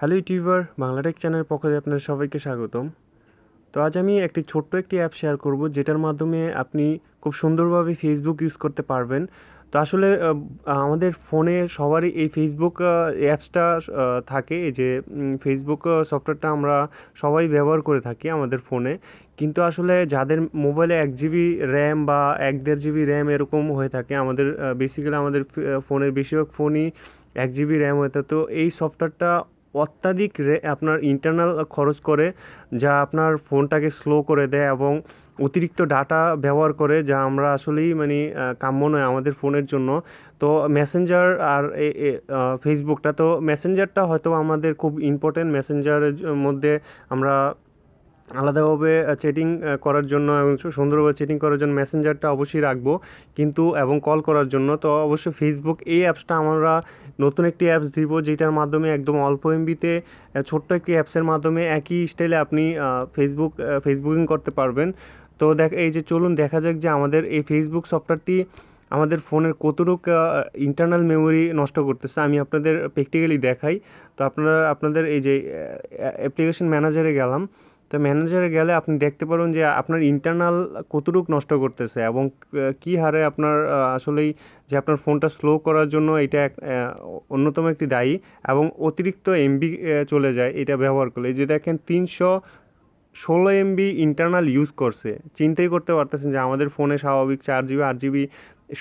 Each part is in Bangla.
হ্যালো ইউটিউবার বাংলাটেক চ্যানেলের পক্ষ থেকে আপনাদের সবাইকে স্বাগতম। তো আজ আমি একটি ছোট্ট একটি অ্যাপ শেয়ার করব, যেটার মাধ্যমে আপনি খুব সুন্দরভাবে ফেসবুক ইউজ করতে পারবেন। তো আসলে আমাদের ফোনে সবারই এই ফেসবুক অ্যাপসটা থাকে। যে ফেসবুক সফটওয়্যারটা আমরা সবাই ব্যবহার করে থাকি আমাদের ফোনে। কিন্তু আসলে যাদের মোবাইলে এক জিবি র্যাম বা এক দেড় জিবি র্যাম এরকম হয়ে থাকে, আমাদের বেসিক্যালি আমাদের ফোনের বেশিরভাগ ফোনই এক জিবি র্যাম হয়ে থাকে। তো এই সফটওয়্যারটা অত্যাধিক রে আপনার ইন্টারনাল খরচ করে, যা আপনার ফোনটাকে স্লো করে দেয় এবং অতিরিক্ত ডাটা ব্যবহার করে, যা আমরা আসলেই মানে কাম্য নয় আমাদের ফোনের জন্য। তো মেসেঞ্জার আর ফেসবুকটা তো মেসেঞ্জারটা হয়তো আমাদের খুব ইম্পর্টেন্ট মেসেঞ্জারের মধ্যে আমরা আলাদাভাবে চ্যাটিং করার জন্য এবং সুন্দরভাবে চ্যাটিং করার জন্য মেসেঞ্জারটা অবশ্যই রাখব। কিন্তু, এবং কল করার জন্য, তো অবশ্যই ফেসবুক এই অ্যাপসটা আমরা নতুন একটি অ্যাপস দিব, যেটার মাধ্যমে একদম অল্প এমবিতে ছোট্ট একটি অ্যাপসের মাধ্যমে একই স্টাইলে আপনি ফেসবুক ফেসবুকিং করতে পারবেন। তো দেখ এই যে চলুন, দেখা যাক যে আমাদের এই ফেসবুক সফটওয়্যারটি আমাদের ফোনের কতটুক ইন্টারনাল মেমোরি নষ্ট করতেছে। আমি আপনাদের প্র্যাকটিক্যালি দেখাই। তো আপনারা আপনাদের এই যে অ্যাপ্লিকেশন ম্যানেজারে গেলাম। তো ম্যানেজারে গেলে আপনি দেখতে পারেন যে আপনার ইন্টারনাল কতটুক নষ্ট করতেছে এবং কী হারে আপনার আসলেই যে আপনার ফোনটা স্লো করার জন্য এটা এক অন্যতম একটি দায়ী এবং অতিরিক্ত এমবি চলে যায় এটা ব্যবহার করলে। যে দেখেন তিনশো ষোলো এমবি ইন্টারনাল ইউজ করছে। চিন্তাই করতে পারতেছেন যে আমাদের ফোনে স্বাভাবিক চার জিবি আট জিবি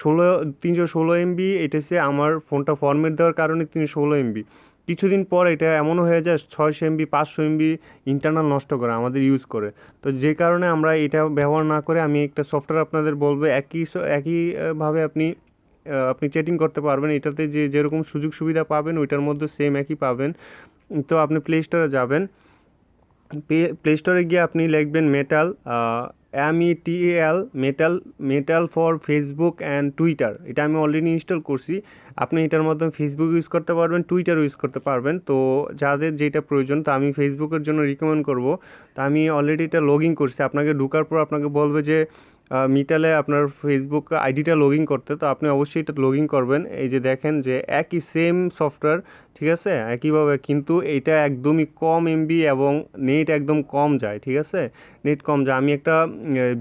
ষোলো, তিনশো ষোলো এমবি এটা আমার ফোনটা ফরম্যাট দেওয়ার কারণে তিনশো ষোলো এমবি কিছুদিন পর এটা এমন হয়ে যায়, ছয়শো এমবি পাঁচশো এমবি ইন্টারনাল নষ্ট করে, আমাদের ইউজ করে। তো যে কারণে আমরা এটা ব্যবহার না করে আমি একটা সফটওয়্যার আপনাদের বলব, একই একইভাবে আপনি আপনি চ্যাটিং করতে পারবেন। এটাতে যে যেরকম সুযোগ সুবিধা পাবেন, ওইটার মধ্যে সেম একই পাবেন। তো আপনি প্লে স্টোরে যাবেন। প্লে স্টোরে গিয়ে আপনি লিখবেন metal M E T L metal metal for Facebook and Twitter এটা আমি অলরেডি ইনস্টল করছি। আপনি এটার মাধ্যমে ফেসবুক ইউজ করতে পারবেন টুইটার ইউজ করতে পারবেন। তো যাদের যেটা প্রয়োজন, তো আমি ফেসবুকের জন্য রিকমেন্ড করব। তো আমি অলরেডি এটা লগ ইন করছি। আপনাকে ঢোকার পর আপনাকে বলবে যে মিটালে আপনার ফেসবুক আইডিটা লগ ইন করতে, তো আপনি অবশ্যই এটা লগ ইন করবেন। এই যে দেখেন যে একই সেম সফটওয়্যার ঠিক আছে? একইভাবে কিন্তু এটা একদমই কম এমবি এবং নেট একদম কম যায়, ঠিক আছে? নেট কম যায়। আমি একটা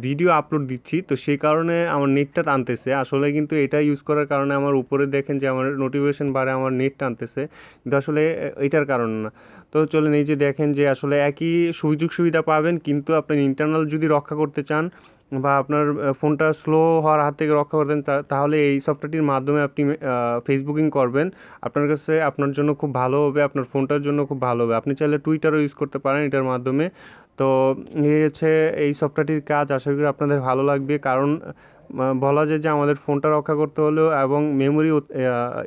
ভিডিও আপলোড দিচ্ছি, তো সেই কারণে আমার নেটটা টানতেছে। আসলে কিন্তু এটা ইউজ করার কারণে আমার উপরে দেখেন যে আমার নোটিফিকেশন বাড়ে আমার নেট টানতেছে। কিন্তু আসলে এটার কারণ না। তো চলেন এই যে দেখেন যে আসলে একই সুযোগ সুবিধা পাবেন, কিন্তু আপনার ইন্টারনাল যদি রক্ষা করতে চান বা আপনার ফোনটা স্লো হওয়ার হাত থেকে রক্ষা করতেন তা- তাহলে এই সফটওয়্যারটির মাধ্যমে আপনি ফেসবুকিং করবেন। আপনার কাছে আপনার জন্য খুব ভালো হবে, আপনার ফোনটার জন্য খুব ভালো হবে। আপনি চাইলে টুইটারও ইউজ করতে পারেন এটার মাধ্যমে। তো এই হচ্ছে এই সফটওয়্যারটির কাজ, আশা করি আপনাদের ভালো লাগবে। কারণ বলা যায় যে আমাদের ফোনটা রক্ষা করতে হলেও এবং মেমোরি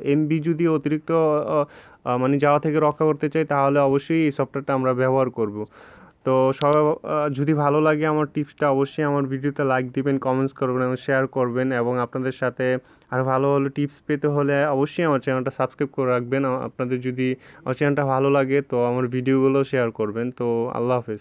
এমবি যদি অতিরিক্ত মানে যাওয়া থেকে রক্ষা করতে চাই তাহলে অবশ্যই এই সফটওয়্যারটা আমরা ব্যবহার করব। তো সব যদি ভালো লাগে আমার টিপসটা অবশ্যই আমার ভিডিওতে লাইক দিবেন কমেন্টস করবেন এবং শেয়ার করবেন এবং আপনাদের সাথে আর ভালো ভালো টিপস পেতে হলে অবশ্যই আমার চ্যানেলটা সাবস্ক্রাইব করে রাখবেন। আপনাদের যদি আমার চ্যানেলটা ভালো লাগে তো আমার ভিডিওগুলো শেয়ার করবেন। তো আল্লাহ হাফেজ।